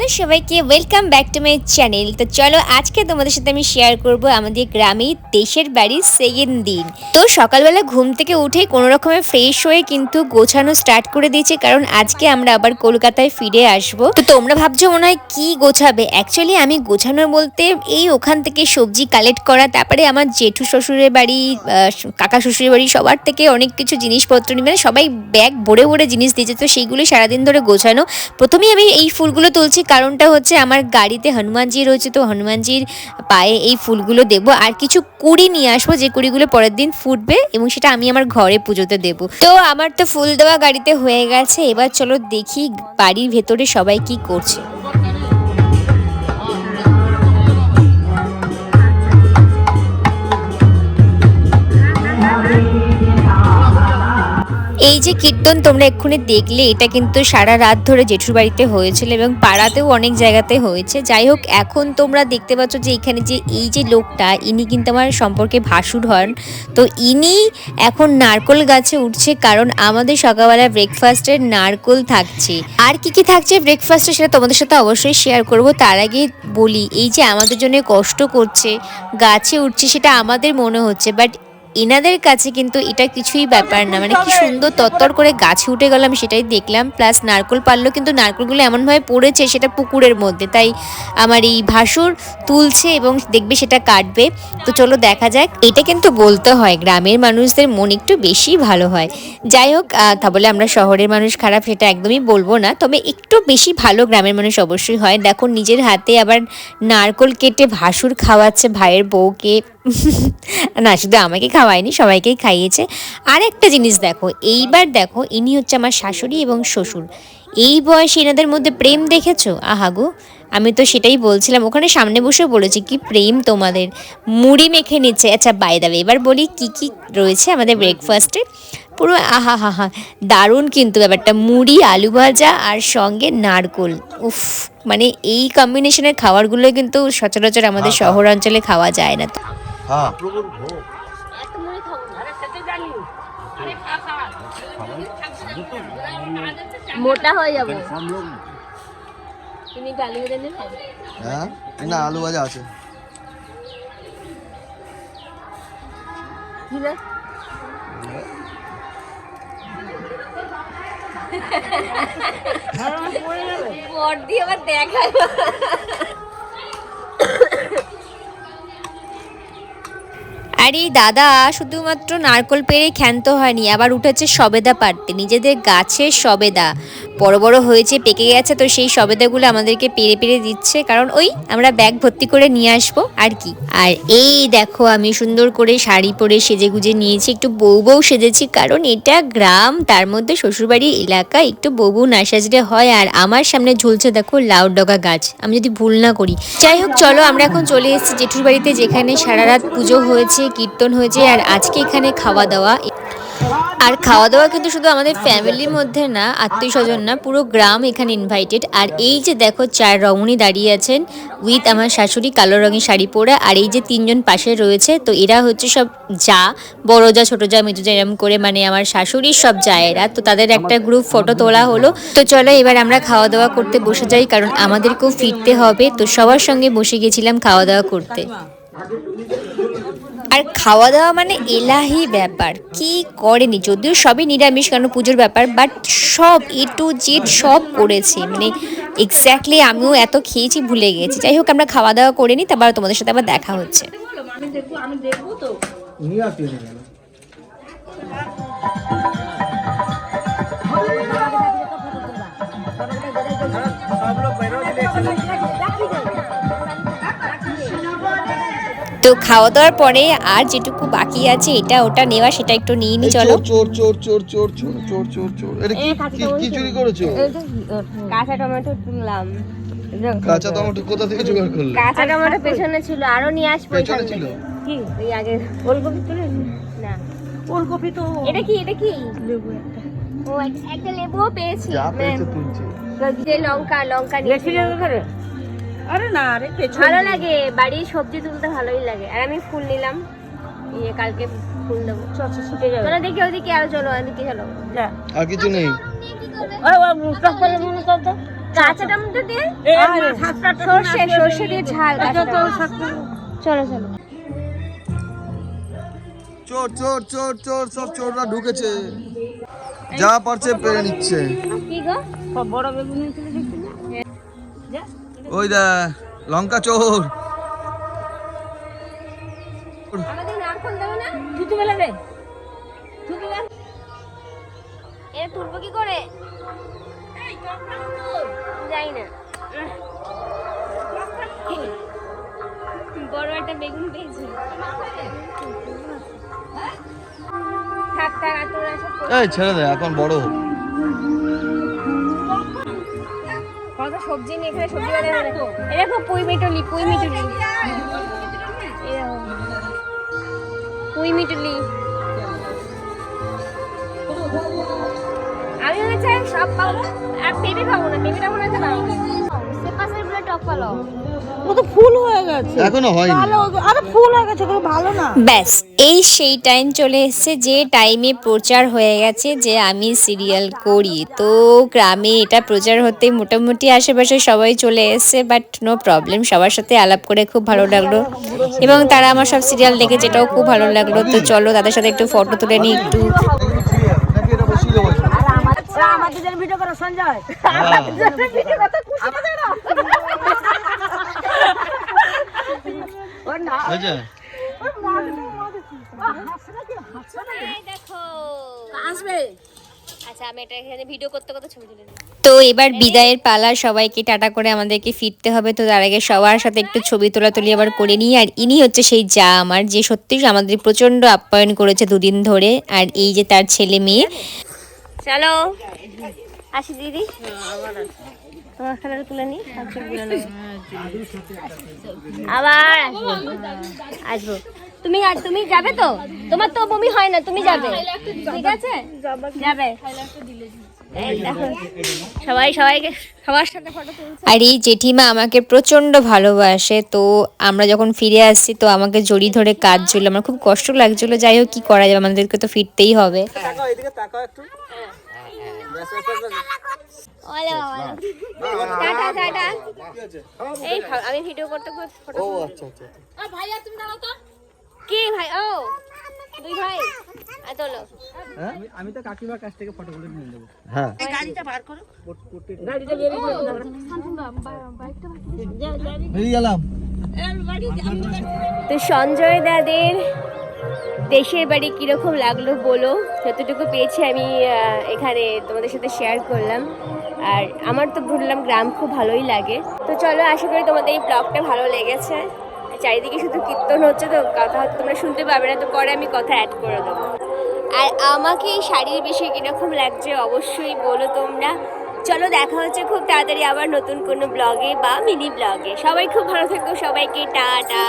Hello সবাইকে welcome back to my channel তো চলো আজকে তোমাদের সাথে আমি শেয়ার করব আমাদের গ্রামে দেশের বাড়ির সেকেন্ড দিন। তো সকালবেলা ঘুম থেকে উঠে কোনো রকমে ফ্রেশ হয়ে কিন্তু গোছানো স্টার্ট করে দিয়েছে, কারণ আজকে আমরা আবার কলকাতায় ফিরে আসব। তো তোমরা ভাবছ মনে হয় কি গোছাবে? অ্যাকচুয়ালি আমি গোছানোর বলতে এই ওখান থেকে সবজি কালেক্ট করা, তারপরে আমার জেঠু শ্বশুরের বাড়ি কাকা শ্বশুরের বাড়ি, সবার থেকে অনেক কিছু জিনিসপত্র নিয়ে মানে সবাই ব্যাগ ভরে ভরে জিনিস দিয়েছে, তো সেইগুলো সারাদিন ধরে গোছানো। প্রথমেই আমি এই ফুলগুলো তুলছি কারণটা হচ্ছে আমার গাড়িতে হনুমানজি রয়েছে, তো হনুমানজির পায়ে এই ফুলগুলো দেব। আর কিছু কুড়ি নিয়ে আসব, যে কুড়িগুলো পরের দিন ফুটবে এবং সেটা আমি আমার ঘরে পুজোতে দেব। তো আমার তো ফুল দেওয়া গাড়িতে হয়ে গেছে, এবার চলো দেখি বাড়ির ভেতরে সবাই কি করছে। এই যে কীর্তন তোমরা এক্ষুনি দেখলে, এটা কিন্তু সারা রাত ধরে জেঠুর বাড়িতে হয়েছিল এবং পাড়াতেও অনেক জায়গাতে হয়েছে। যাই হোক, এখন তোমরা দেখতে পাচ্ছ যে এখানে যে এই যে লোকটা, ইনি কিন্তু আমার সম্পর্কে ভাসুর হন। তো ইনি এখন নারকোল গাছে উঠছে কারণ আমাদের সকালবেলা ব্রেকফাস্টের নারকোল থাকছে। আর কি কি থাকছে ব্রেকফাস্টে সেটা তোমাদের সাথে অবশ্যই শেয়ার করব। তার আগে বলি, এই যে আমাদের জন্য কষ্ট করছে, গাছে উঠছে সেটা আমাদের মনে হচ্ছে বাট এনাদের কাছে কিন্তু এটা কিছুই ব্যাপার না। মানে কি সুন্দর তত্তর করে গাছে উঠে গেলাম সেটাই দেখলাম। প্লাস নারকোল পারল কিন্তু নারকোলগুলো এমনভাবে পড়েছে সেটা পুকুরের মধ্যে। তাই আমার এই ভাসুর তুলছে এবং দেখবে সেটা কাটবে। তো চলো দেখা যাক। এটা কিন্তু বলতে হয় গ্রামের মানুষদের মন একটু বেশি ভালো হয়। যাই হোক তা বলে আমরা শহরের মানুষ খারাপ সেটা একদমই বলব না। তবে একটু বেশি ভালো গ্রামের মানুষ অবশ্যই হয়। দেখো নিজের হাতে আবার নারকোল কেটে ভাসুর খাওয়াচ্ছে ভাইয়ের বউকে। না শুধু আমাকে খাওয়ায়নি সবাইকেই খাইয়েছে। আর একটা জিনিস দেখো এইবার দেখো ইনি হচ্ছে আমার শাশুড়ি এবং শ্বশুর। এই বয়সে এনাদের মধ্যে প্রেম দেখেছ? আহাগো আমি তো সেটাই বলছিলাম। ওখানে সামনে বসে বলেছি কি প্রেম তোমাদের? মুড়ি মেখে নিচ্ছে। আচ্ছা বাই দাবে এবার বলি কি কি রয়েছে আমাদের ব্রেকফাস্টে পুরো আহা হা হা দারুণ কিন্তু ব্যাপারটা। মুড়ি আলু ভাজা আর সঙ্গে নারকোল। উফ মানে এই কম্বিনেশনের খাবারগুলো কিন্তু সচরাচর আমাদের শহর অঞ্চলে খাওয়া যায় না তো। হ্যাঁ। মোটা হয়ে যাব। তুমি একটু আলু ভেজে নেবে? হ্যাঁ? না আলু ভাজা আছে। পর দিয়ে আবার দেখায় আর এই দাদা, শুধুমাত্র নারকল পেরে ক্ষান্ত হয়নি, আবার উঠেছে সবেদা পারতে নিজেদের গাছের সবেদা। বড় বড় হয়েছে, পেকে গেছে, তো সেই সবেদাগুলো আমাদেরকে পেরে পেরে দিচ্ছে। কারণ ওই আমরা ব্যাগ ভর্তি করে নিয়ে আসব, আর কি। আর এই দেখো, আমি সুন্দর করে শাড়ি পরে সেজে গুজে নিয়েছি, একটু বউ বউ সেজেছি, কারণ এটা গ্রাম, তার মধ্যে শ্বশুরবাড়ির এলাকা, একটু বউ বউ না সাজলে হয়, আর আমার সামনে ঝুলছে দেখো লাউ ডগা গাছ, আমি যদি ভুল না করি। যাই হোক, চলো, আমরা এখন চলে এসেছি জেঠুর বাড়িতে, যেখানে সারা রাত পুজো হয়েছে, কীর্তন হয়েছে, আর আজকে এখানে খাওয়া দাওয়া। আর খাওয়া দাওয়া কিন্তু শুধু আমাদের ফ্যামিলির মধ্যে না আত্মীয় স্বজন না, পুরো গ্রাম এখানে ইনভাইটেড আর এই যে দেখো, চার রমণী দাঁড়িয়ে আছেন উইথ আমার শাশুড়ি কালো রঙের শাড়ি পরে, আর এই যে তিনজন পাশে রয়েছে, তো এরা হচ্ছে সব যা, বড় যা, ছোট যা, মেজো যা, এরম করে মানে আমার শাশুড়ির সব এরা তো তাদের একটা গ্রুপ ফটো তোলা হলো। তো চলো এবার আমরা খাওয়া দাওয়া করতে বসে যাই, কারণ আমাদেরকেও ফিরতে হবে। তো সবার সঙ্গে বসে গেছিলাম খাওয়া দাওয়া করতে। আর খাওয়া দাওয়া মানে এলাহি ব্যাপার। কি করেনি? যদিও সবই নিরামিষ কারণ পুজোর ব্যাপার বাট সব এ টু জেড সব করেছে। মানে এক্স্যাক্টলি আমিও এত খেয়েছি ভুলে গেছি। যাই হোক আমরা খাওয়া দাওয়া করে নিই তারপর তোমাদের সাথে আবার দেখা হচ্ছে। তো। খাওয়া দাওয়ার পরে আর যেটুকু বাকি আছে এটা ওটা নেওয়া সেটা একটু নিয়ে নি চলো। চোর চোর চোর চোর চোর চোর চোর চোর এটা কি কি- কি চুরি করেছ? কাঁচা টমেটো তুললাম কাঁচা টমেটো কোথা থেকে জোগাড় করলে? কাঁচা টমেটো পেছনে ছিল আরও নিয়ে আসব পেছনে ছিল? কি? এই আগে ওলকপি তুলে না? ওলকপি তো এটা কি? এটা কি? লেবু একটা। ও একটা লেবুও পেয়েছি যা মানে পেয়েছে তুলছে। লঙ্কা লঙ্কা নিয়েছি আরে না রে পেছন ভালো লাগে বাড়ির সবজি তুলতে ভালোই লাগে। আর আমি ফুল নিলাম। ইয়ে কালকে ফুল দেবো। ছুটে যাবে। চলো দেখি ওদিকে আরও চলো ওদিকে চলো। আর কিছু নেই। আরে ওই মুস্তাক পালে কর তো কাঁচা টমেটো দিয়ে সর্ষে সর্ষে দিয়ে ঝাল কাঁচা তো টমেটো। সাতটা। চলো চলো। চোর চোর চোর চোর সব চোররা ঢুকেছে। যা পারছে পেরে নিচ্ছে। কি গো? সব বড় বেগুন ছিল দেখছি না ওই দা লঙ্কা চোর। তুলবো কি করে? যাই না। বড় একটা বেগুন পেয়েছি। থাক থাক আর তোরা সব এই ছেড়ে দে এখন বড়। হোক। কত সবজি নিয়ে এখানে সবজি বাজার এই দেখো পুঁই মিটুলি পুঁই মিটুলি পুই মিটুলি আমি মনে চাই সব পাবো। আর পেঁপে খাব না, পেঁপেটা মনে হচ্ছে পাবো সে পাশেরগুলো টক পালো ও তো ফুল হয়ে গেছে। এখনও হয়নি। ভালো আরে ফুল হয়ে গেছে ওগুলো ভালো না। ব্যাস এই সেই টাইম চলে এসেছে যে টাইমে প্রচার হয়ে গেছে যে আমি সিরিয়াল করি। তো গ্রামে এটা প্রচার হতে মোটামুটি আশেপাশে সবাই চলে এসেছে বাট নো প্রবলেম সবার সাথে আলাপ করে খুব ভালো লাগল। এবং তারা আমার সব সিরিয়াল দেখে যেটাও খুব ভালো লাগল। তো চলো তাদের সাথে একটু ফটো তুলে নিই একটু। আমাদের ভিডিও করো সঞ্জয়। ভিডিও করতে করতে ছবি তো এবার বিদায়ের পালা সবাইকে টাটা করে আমাদেরকে ফিরতে হবে। তো তার আগে সবার সাথে একটু ছবি তোলা তুলি আবার করে নিই। আর ইনি হচ্ছে সেই যা আমার যে সত্যি আমাদের প্রচণ্ড আপ্যায়ন করেছে দুদিন ধরে। আর এই যে তার ছেলে মেয়ে। চলো। আসি দিদি। তোমার তুলে আবার আসব। তুমি আর তুমি যাবে তো? তোমার তো বমি হয় না তুমি যাবে। ঠিক আছে? যাবে। এই সবাই সবাইকে সবার সাথে ফটো তুলছে। আর এই জেঠিমা আমাকে প্রচণ্ড ভালোবাসে তো আমরা যখন ফিরে আসছি তো আমাকে জড়ি ধরে কাঁদছিল। আমার খুব কষ্ট লাগছিল। যাই হোক কি করা যাবে? আমাদেরকে তো ফিরতেই হবে। ওলে বাবা টাটা টাটা। এই আমি ভিডিও করতে করতে ফটো ও আচ্ছা আচ্ছা কি ভাই? ও দুই ভাই। আর তোলো। হ্যাঁ? গাড়িটা বার করো। বেরিয়ে গেলাম। তো সঞ্জয় দাদের দেশের বাড়ি কীরকম লাগল বলো? যতটুকু পেয়েছি আমি এখানে তোমাদের সাথে শেয়ার করলাম। আর আমার তো বললাম গ্রাম খুব ভালোই লাগে। তো চলো, আশা করি তোমাদের এই ব্লগটা ভালো লেগেছে। চারিদিকে শুধু কীর্তন হচ্ছে তো, কথা হয়তো তোমরা শুনতে পাবে না, তো পরে আমি কথা অ্যাড করে দেবো। আর আমাকে এই শাড়ির বিষয়ে কীরকম লাগছে অবশ্যই বলো তোমরা। চলো, দেখা হচ্ছে খুব তাড়াতাড়ি আবার নতুন কোনো ব্লগে বা মিনি ব্লগে সবাই খুব ভালো থেকো, সবাইকে টাটা।